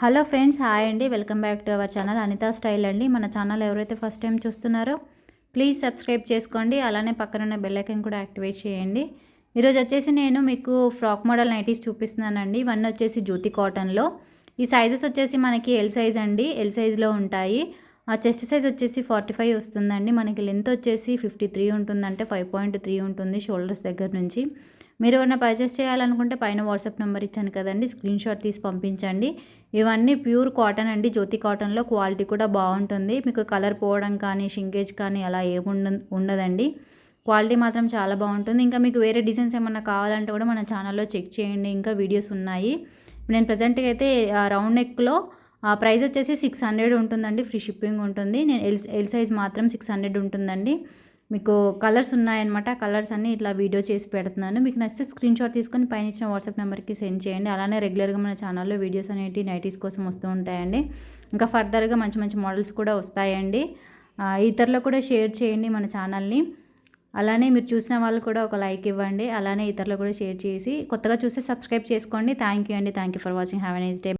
Hello friends hi అండి. Welcome back to our channel Anitha style అండి. మన channel ఎవరైతే ఫస్ట్ టైం చూస్తున్నారో ప్లీజ్ సబ్స్క్రైబ్ చేసుకోండి. అలానే పక్కన బెల్లైకన్ కూడా యాక్టివేట్ చేయండి. ఈరోజు వచ్చేసి నేను మీకు ఫ్రాక్ మోడల్ నైటీస్ చూపిస్తున్నానండి. ఇవన్నీ వచ్చేసి జ్యోతి కాటన్లో ఈ సైజెస్ వచ్చేసి మనకి ఎల్ సైజ్ అండి. ఎల్ సైజ్లో ఉంటాయి. ఆ చెస్ట్ సైజ్ వచ్చేసి ఫార్టీ ఫైవ్ వస్తుందండి. మనకి లెంత్ వచ్చేసి ఫిఫ్టీ త్రీ ఉంటుందంటే ఫైవ్ పాయింట్ త్రీ ఉంటుంది షోల్డర్స్ దగ్గర నుంచి. మీరు ఏమైనా పర్చేస్ చేయాలనుకుంటే పైన వాట్సాప్ నెంబర్ ఇచ్చాను కదండి. స్క్రీన్ షాట్ తీసి పంపించండి. ఇవన్నీ ప్యూర్ కాటన్ అండి. జ్యోతి కాటన్లో క్వాలిటీ కూడా బాగుంటుంది. మీకు కలర్ పోవడం కానీ షింకేజ్ కానీ అలా ఏముండ ఉండదండి. క్వాలిటీ మాత్రం చాలా బాగుంటుంది. ఇంకా మీకు వేరే డిజైన్స్ ఏమన్నా కావాలంటే కూడా మన ఛానల్లో చెక్ చేయండి. ఇంకా వీడియోస్ ఉన్నాయి. నేను ప్రజెంట్గా అయితే రౌండ్ నెక్లో ప్రైస్ వచ్చేసి సిక్స్ హండ్రెడ్ ఉంటుందండి. ఫ్రీ షిప్పింగ్ ఉంటుంది. నేను ఎల్ ఎల్ సైజ్ మాత్రం సిక్స్ హండ్రెడ్ ఉంటుందండి. మీకు కలర్స్ ఉన్నాయన్నమాట. కలర్స్ అన్నీ ఇట్లా వీడియో చేసి పెడుతున్నాను. మీకు నచ్చితే స్క్రీన్ షాట్ తీసుకొని పైన ఇచ్చిన వాట్సాప్ నెంబర్కి సెండ్ చేయండి. అలానే రెగ్యులర్గా మన ఛానల్లో వీడియోస్ అనేవి నైటీస్ కోసం వస్తూ ఉంటాయండి. ఇంకా ఫర్దర్గా మంచి మంచి మోడల్స్ కూడా వస్తాయండి. ఇతరులకు కూడా షేర్ చేయండి మన ఛానల్ని. అలానే మీరు చూసిన వాళ్ళు కూడా ఒక లైక్ ఇవ్వండి. అలానే ఇతరులు కూడా షేర్ చేసి కొత్తగా చూస్తే సబ్స్క్రైబ్ చేసుకోండి. థ్యాంక్ యూ అండి. Thank you for watching. Have a nice day.